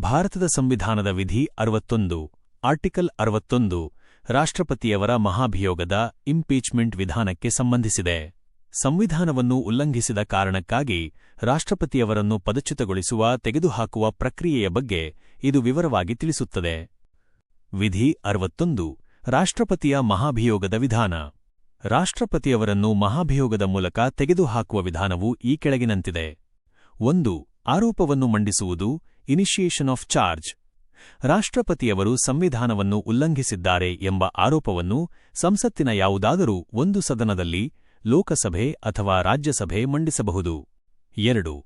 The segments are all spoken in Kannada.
ಭಾರತದ ಸಂವಿಧಾನದ ವಿಧಿ ಅರವತ್ತೊಂದು, ಆರ್ಟಿಕಲ್ ಅರವತ್ತೊಂದು, ರಾಷ್ಟ್ರಪತಿಯವರ ಮಹಾಭಿಯೋಗದ ಇಂಪೀಚ್ಮೆಂಟ್ ವಿಧಾನಕ್ಕೆ ಸಂಬಂಧಿಸಿದೆ. ಸಂವಿಧಾನವನ್ನು ಉಲ್ಲಂಘಿಸಿದ ಕಾರಣಕ್ಕಾಗಿ ರಾಷ್ಟ್ರಪತಿಯವರನ್ನು ಪದಚ್ಯುತಗೊಳಿಸುವ, ತೆಗೆದುಹಾಕುವ ಪ್ರಕ್ರಿಯೆಯ ಬಗ್ಗೆ ಇದು ವಿವರವಾಗಿ ತಿಳಿಸುತ್ತದೆ. ವಿಧಿ ಅರವತ್ತೊಂದು, ರಾಷ್ಟ್ರಪತಿಯ ಮಹಾಭಿಯೋಗದ ವಿಧಾನ. ರಾಷ್ಟ್ರಪತಿಯವರನ್ನು ಮಹಾಭಿಯೋಗದ ಮೂಲಕ ತೆಗೆದುಹಾಕುವ ವಿಧಾನವು ಈ ಕೆಳಗಿನಂತಿದೆ. ಒಂದು, ಆರೋಪವನ್ನು ಮಂಡಿಸುವುದು ಇನಿಷಿಯೇಷನ್ ಆಫ್ ಚಾರ್ಜ್ ರಾಷ್ಟ್ರಪತಿಯವರು ಸಂವಿಧಾನವನ್ನು ಉಲ್ಲಂಘಿಸಿದ್ದಾರೆ ಎಂಬ ಆರೋಪವನ್ನು ಸಂಸತ್ತಿನ ಯಾವುದಾದರೂ ಒಂದು ಸದನದಲ್ಲಿ ಲೋಕಸಭೆ ಅಥವಾ ರಾಜ್ಯಸಭೆ ಮಂಡಿಸಬಹುದು. ಎರಡು.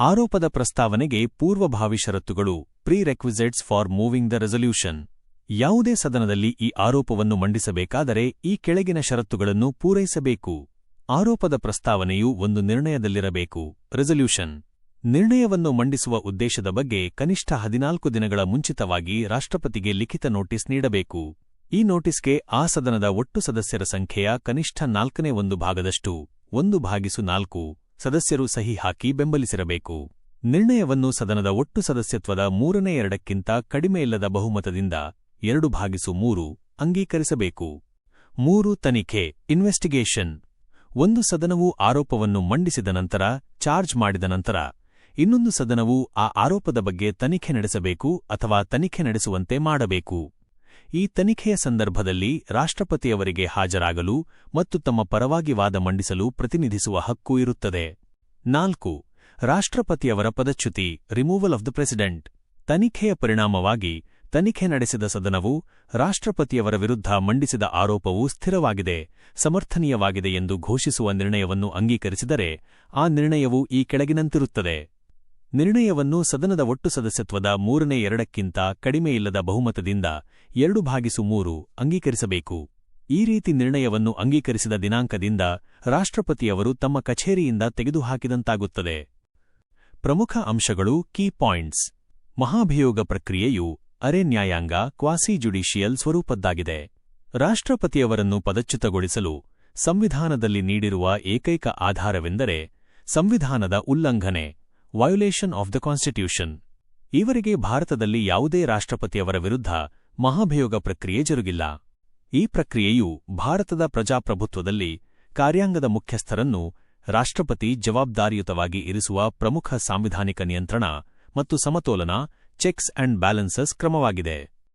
ಆರೋಪದ ಪ್ರಸ್ತಾವನೆಗೆ ಪೂರ್ವಭಾವಿ ಷರತ್ತುಗಳು prerequisites for moving the resolution ಯಾವುದೇ ಸದನದಲ್ಲಿ ಈ ಆರೋಪವನ್ನು ಮಂಡಿಸಬೇಕಾದರೆ ಈ ಕೆಳಗಿನ ಷರತ್ತುಗಳನ್ನು ಪೂರೈಸಬೇಕು. ಆರೋಪದ ಪ್ರಸ್ತಾವನೆಯು ಒಂದು ನಿರ್ಣಯದಲ್ಲಿರಬೇಕು. ರೆಸಲ್ಯೂಷನ್ ನಿರ್ಣಯವನ್ನು ಮಂಡಿಸುವ ಉದ್ದೇಶದ ಬಗ್ಗೆ ಕನಿಷ್ಠ ಹದಿನಾಲ್ಕು ದಿನಗಳ ಮುಂಚಿತವಾಗಿ ರಾಷ್ಟ್ರಪತಿಗೆ ಲಿಖಿತ ನೋಟಿಸ್ ನೀಡಬೇಕು. ಈ ನೋಟಿಸ್ಗೆ ಆ ಸದನದ ಒಟ್ಟು ಸದಸ್ಯರ ಸಂಖ್ಯೆಯ ಕನಿಷ್ಠ ನಾಲ್ಕನೇ ಒಂದು ಭಾಗದಷ್ಟು, ಒಂದು ಭಾಗಿಸು ನಾಲ್ಕು, ಸದಸ್ಯರು ಸಹಿ ಹಾಕಿ ಬೆಂಬಲಿಸಿರಬೇಕು. ನಿರ್ಣಯವನ್ನು ಸದನದ ಒಟ್ಟು ಸದಸ್ಯತ್ವದ ಮೂರನೇ ಎರಡಕ್ಕಿಂತ ಕಡಿಮೆಯಿಲ್ಲದ ಬಹುಮತದಿಂದ ಎರಡು ಭಾಗಿಸು ಮೂರು ಅಂಗೀಕರಿಸಬೇಕು. ಮೂರು ತನಿಖೆ, ಇನ್ವೆಸ್ಟಿಗೇಷನ್. ಒಂದು ಸದನವು ಆರೋಪವನ್ನು ಮಂಡಿಸಿದ ನಂತರ, ಚಾರ್ಜ್ ಮಾಡಿದ ನಂತರ ಇನ್ನೊಂದು ಸದನವು ಆ ಆರೋಪದ ಬಗ್ಗೆ ತನಿಖೆ ನಡೆಸಬೇಕು ಅಥವಾ ತನಿಖೆ ನಡೆಸುವಂತೆ ಮಾಡಬೇಕು. ಈ ತನಿಖೆಯ ಸಂದರ್ಭದಲ್ಲಿ ರಾಷ್ಟ್ರಪತಿಯವರಿಗೆ ಹಾಜರಾಗಲು ಮತ್ತು ತಮ್ಮ ಪರವಾಗಿ ವಾದ ಮಂಡಿಸಲು ಪ್ರತಿನಿಧಿಸುವ ಹಕ್ಕು ಇರುತ್ತದೆ. ನಾಲ್ಕು, ರಾಷ್ಟ್ರಪತಿಯವರ ಪದಚ್ಯುತಿ ರಿಮೂವಲ್ ಆಫ್ ದ ಪ್ರೆಸಿಡೆಂಟ್ ತನಿಖೆಯ ಪರಿಣಾಮವಾಗಿ ತನಿಖೆ ನಡೆಸಿದ ಸದನವು ರಾಷ್ಟ್ರಪತಿಯವರ ವಿರುದ್ಧ ಮಂಡಿಸಿದ ಆರೋಪವು ಸ್ಥಿರವಾಗಿದೆ, ಸಮರ್ಥನೀಯವಾಗಿದೆ ಎಂದು ಘೋಷಿಸುವ ನಿರ್ಣಯವನ್ನು ಅಂಗೀಕರಿಸಿದರೆ ಆ ನಿರ್ಣಯವು ಈ ಕೆಳಗಿನಂತಿರುತ್ತದೆ. ನಿರ್ಣಯವನ್ನು ಸದನದ ಒಟ್ಟು ಸದಸ್ಯತ್ವದ ಮೂರನೇ ಎರಡಕ್ಕಿಂತ ಕಡಿಮೆಯಿಲ್ಲದ ಬಹುಮತದಿಂದ ಎರಡು ಭಾಗಿಸು ಮೂರು ಅಂಗೀಕರಿಸಬೇಕು. ಈ ರೀತಿ ನಿರ್ಣಯವನ್ನು ಅಂಗೀಕರಿಸಿದ ದಿನಾಂಕದಿಂದ ರಾಷ್ಟ್ರಪತಿಯವರು ತಮ್ಮ ಕಛೇರಿಯಿಂದ ತೆಗೆದುಹಾಕಿದಂತಾಗುತ್ತದೆ. ಪ್ರಮುಖ ಅಂಶಗಳು ಕೀ ಪಾಯಿಂಟ್ಸ್. ಮಹಾಭಿಯೋಗ ಪ್ರಕ್ರಿಯೆಯು ಅರೆ ನ್ಯಾಯಾಂಗ ಕ್ವಾಸಿ ಜುಡಿಷಿಯಲ್ ಸ್ವರೂಪದ್ದಾಗಿದೆ. ರಾಷ್ಟ್ರಪತಿಯವರನ್ನು ಪದಚ್ಯುತಗೊಳಿಸಲು ಸಂವಿಧಾನದಲ್ಲಿ ನೀಡಿರುವ ಏಕೈಕ ಆಧಾರವೆಂದರೆ ಸಂವಿಧಾನದ ಉಲ್ಲಂಘನೆ. ವಯೋಲೇಷನ್ ಆಫ್ ದ ಕಾನ್ಸ್ಟಿಟ್ಯೂಷನ್ ಈವರೆಗೆ ಭಾರತದಲ್ಲಿ ಯಾವುದೇ ರಾಷ್ಟ್ರಪತಿಯವರ ವಿರುದ್ಧ ಮಹಾಭಿಯೋಗ ಪ್ರಕ್ರಿಯೆ ಜರುಗಿಲ್ಲ. ಈ ಪ್ರಕ್ರಿಯೆಯು ಭಾರತದ ಪ್ರಜಾಪ್ರಭುತ್ವದಲ್ಲಿ ಕಾರ್ಯಾಂಗದ ಮುಖ್ಯಸ್ಥರನ್ನು ರಾಷ್ಟ್ರಪತಿ ಜವಾಬ್ದಾರಿಯುತವಾಗಿ ಇರಿಸುವ ಪ್ರಮುಖ ಸಾಂವಿಧಾನಿಕ ನಿಯಂತ್ರಣ ಮತ್ತು ಸಮತೋಲನ, ಚೆಕ್ಸ್ ಅಂಡ್ ಬ್ಯಾಲೆನ್ಸಸ್ ಕ್ರಮವಾಗಿದೆ.